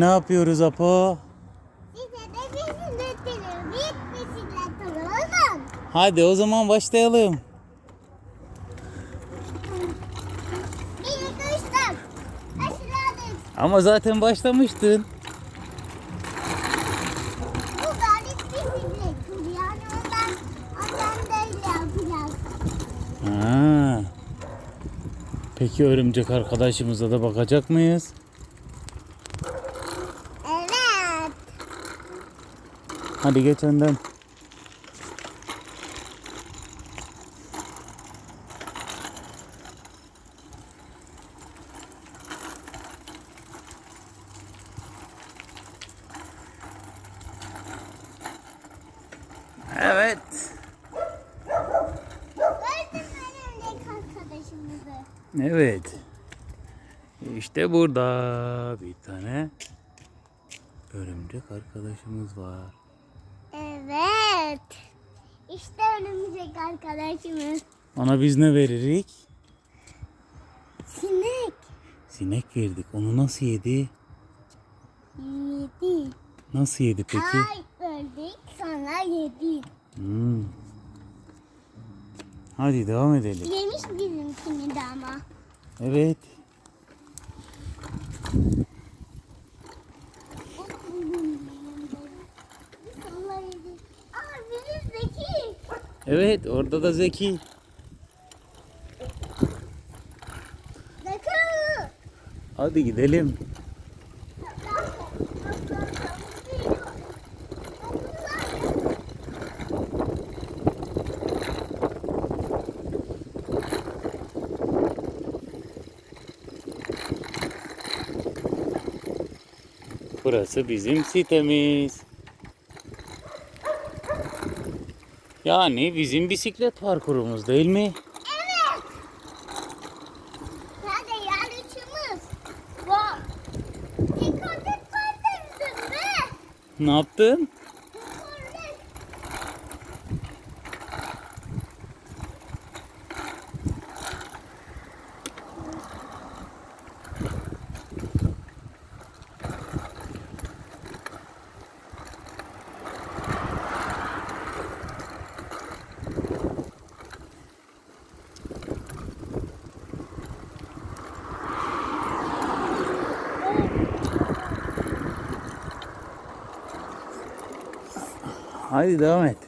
Ne yapıyoruz Apo? Hadi o zaman başlayalım. Ama zaten başlamıştın. Ha. Peki örümcek arkadaşımıza da bakacak mıyız? Evet. Hadi geç önden. Evet. Evet. İşte burada bir tane örümcek arkadaşımız var. Evet. İşte örümcek arkadaşımız. Ona biz ne veririk? Sinek. Sinek verdik. Onu nasıl yedi? Yedi. Nasıl yedi peki? Ay öldük sonra yedi. Hmm. Hadi devam edelim. Yemiş bizimkini de ama. Evet. Sonra yedi. Aa bizim Zeki. Evet orada da Zeki. Zeki. Hadi gidelim. Burası bizim sitemiz. Yani bizim bisiklet parkurumuz değil mi? Evet. Hadi yarışımız. Var. Dikkat et. Ne yaptın? Hadi devam et.